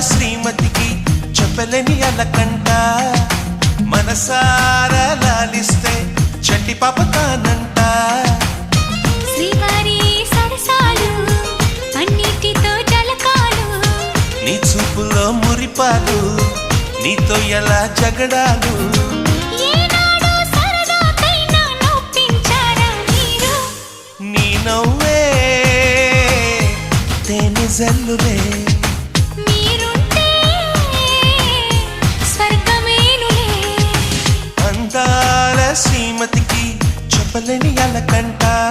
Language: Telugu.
శ్రీమతికి చెప్పలేని అలకంట. మనసారా లాలిస్తే చంటి పాప తానంట శ్రీవారి సరసాలు అన్నిటితో జలకాలు నీ చూపులో మురిపాలు నీతో ఎలా జగడాలు. నీ నవ్వే తేనె జల్లులే. అందాల చెప్పలేని అలకంటా.